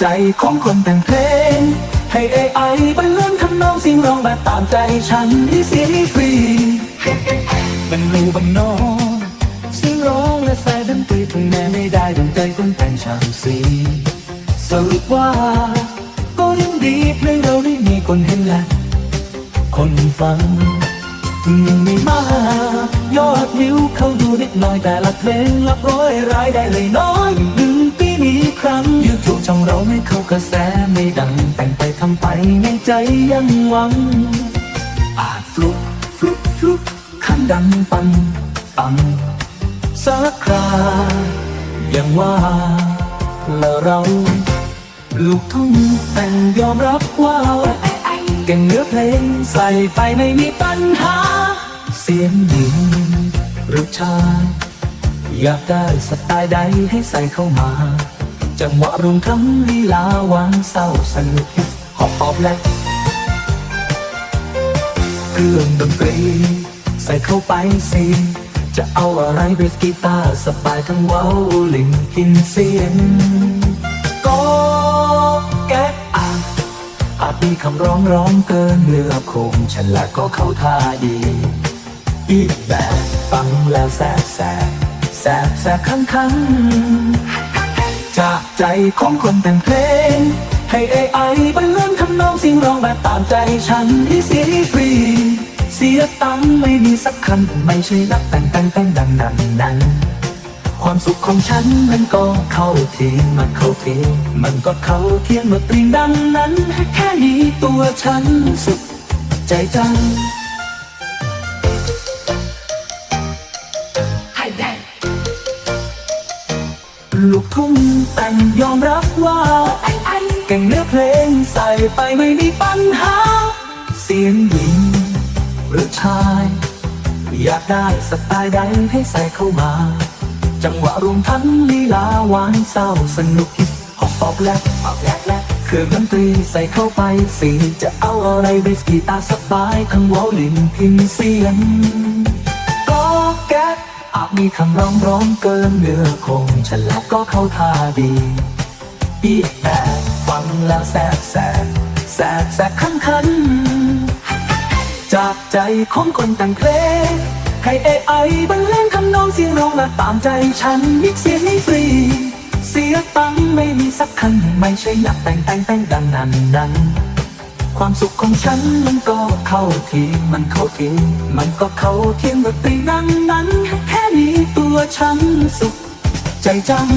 ใจของคนแต่งเพลง ให้ AI บรรเลงทำนองเสิ่งร้องแบบตามใจฉันที่เสียงฟรีมันรู้บันนอกเสียงร้องและสายดนตรีถึงแม้ไม่ได้ดังใจคนแต่งชาวสีสรุปว่าก็ยังดีเพลงเราได้มีคนเห็นและคนฟังยังไม่มากยอดวิวเข้าดูนิดหน่อยแต่ละเพลงหลักร้อยรายได้เลยน้อยหนึ่ง เราไม่เข้ากระแสไม่ดัง แต่งไปทำไปในใจยังหวัง อาจฟลุกฟลุกฟลุกขันดังปังปังสักครายังว่าแล้วเราลูกทุ่งแต่งยอมรับว่าเก่งเนื้อเพลงใส่ไปไม่มีปัญหา เสียงหญิงหรือชาอยากได้สไตล์ใดให้ใส่เข้ามา จังหวะรวมทั้งลีลาวางเศร้าสนุกหอบหอบและเครื่องดนตรี ใส่เข้าไปสิจะเอาอะไรเบสกีตาร์สบายทั้งเว้าลิงกินเสียงก็แก๊กอาจอาจมีคำร้องร้องเกินเนื้อคงฉันละก็เข้าท่าดี อีกแบบฟังแล้วแสบแสบแสบแสบคันคัน จากใจของคนแต่งเพลง ให้ AI บรรเลงทำนองเสิ่งร้องแบบตามใจฉันที่สีฟรี เสียตังไม่มีสักคำไม่ใช่นักแต่งแต่งแต่งดังดังดังความสุขของฉันมันก็เข้าเทียงมันเข้าเทียงมันก็เข้าเทียงเมื่อปลี่ยนดังนั้น แค่นี้ตัวฉันสุขใจจัง ลูกทุ่งแต่งยอมรับว่าเก่งเนื้อเพลงใส่ไปไม่มีปัญหา เสียงหญิงหรือชาย อยากได้สไตล์ใดให้ใส่เข้ามา จังหวะรวมทั้งลีลาหวานเศร้าสนุกฮิปฮอปปอปแลบป๊อปแลบแลบเครื่องดนตรีใส่เข้าไปสิจะเอาอะไรเบสกีตาร์สบายข้างวอลลินพิมพ์เสียง มีคำร้องร้องเกินเนื้อคงฉันแล้วก็เข้าท่าดีอีกแบบฟังแล้วแสบแสบแสบแสบคันคัน จากใจของคนแต่งเพลงให้ AI บรรเลงทำนองเสียงร้องและตามใจฉันมิกเสียงให้ฟรี เสียตังไม่มีสักคันไม่ใช่นักแต่งแต่งแต่งดังนั้นดังความสุขของฉันมันก็เข้าทีมันเข้าทีมันก็เข้าเทียงดนตรีดังนั้นแค่นี้ ตัวฉันสุข ใจจัง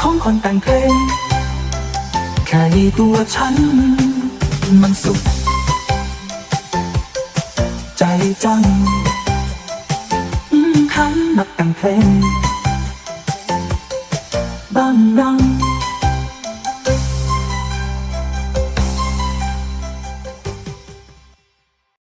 ของคนแต่งเพลง แค่นี้ตัวฉัน มันสุข ใจจังคันนักแต่งเพลงบ้างดัง